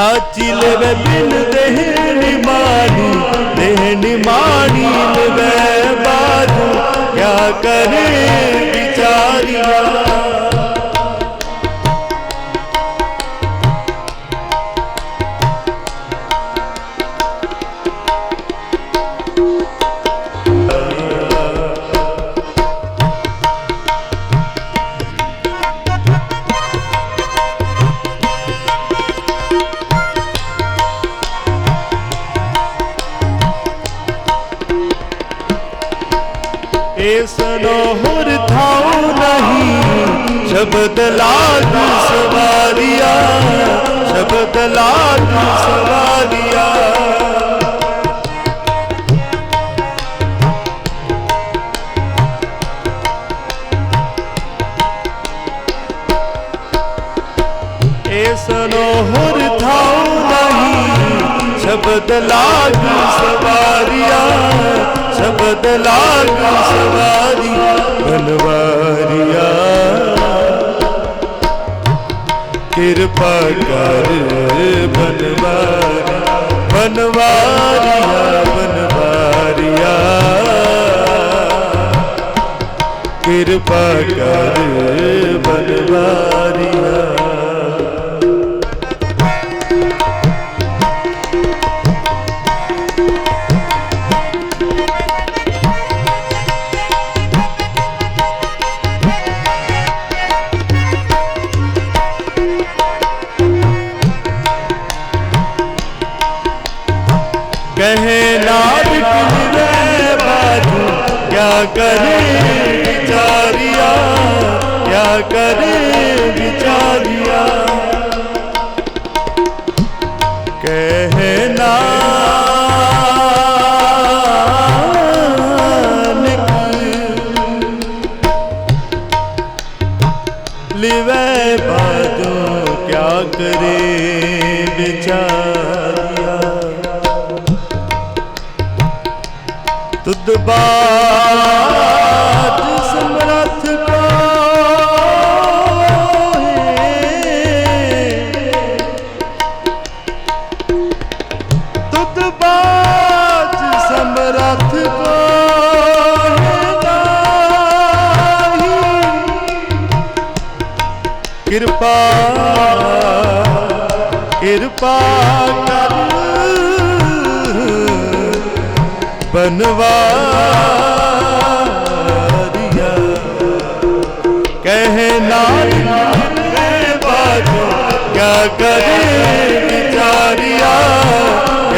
ਸਾਚੀ ਲਵੇ ਬਿਨ ਦੇਹਣੀ ਮਾਨੀ ਦੇਹਣੀ ਮਾਣੀ ਲਵੇ ਬਾਜੂ। ਕਿਆ ਕਰੇ सनोहर थाओ नहीं। शब्द लाल सवारिया शब्द लाल सवारिया। सनोहर थाओ नहीं। शब्द लाल सवारिया शब्द लाल ਕਿਰਪਾ ਕਰ ਬਨਵਾਰੀ ਬਨਵਾਰੀਆ ਬਨਵਾਰੀਆ ਕਿਰਪਾ ਕਰ ਬਨਵਾਰੀਆ करे विचारिया क्या करे विचारिया कहना लिवे बादो क्या करे विचारिया तुद बा ਬਾਜ ਸਮਰੱਥ ਕੋਹੇ ਨਾਹੀ ਕਿਰਪਾ ਕਿਰਪਾ ਕਰ ਬਨਵਾਰੀਆ। ਕਹਿ ਨਾਨਕ ਮੈਂ ਬਾਜੋ, ਕਿਆ ਕਰੇ ਵਿਚਾਰੀਆ।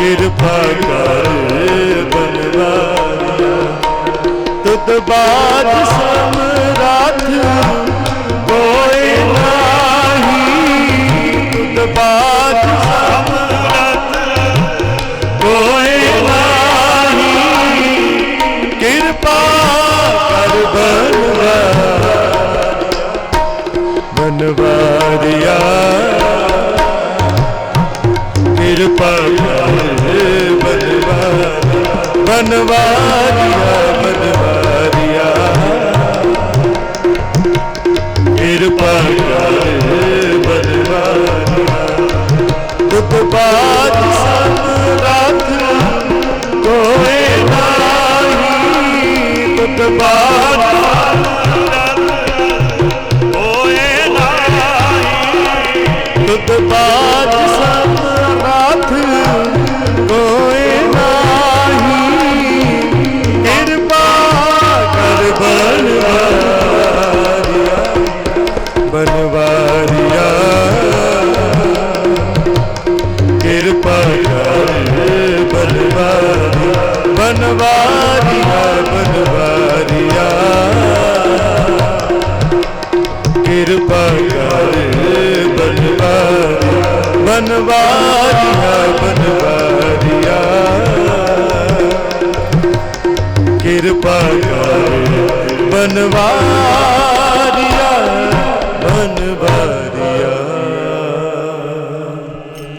ਕਿਰਪਾ ਕਰ ਬਨਵਾਰੀਆ। ਤੁਧ ਬਾਤ ਕਿਰਪਾ ਕਰ ਬਨਵਾਰਿਆ ਬਨਵਾਰਿਆ ਬਨਵਾਰਿਆ। ਕਿਰਪਾ ਕਰ ਬਨਵਾਰਿਆ ਤੁਧ ਬਾਦ ਸਮਰਾਥ ਕੋਏ ਨਾਹੀ, ਤੁਧ ਬਾਦ ਕਿਰਪਾ ਕਰ ਬਨਵਾਰੀ ਬਨਵਾਰੀਆ। ਬਨਵਾਰੀਆ ਕਿਰਪਾ ਕਰ ਬਨਵਾਰੀਆ।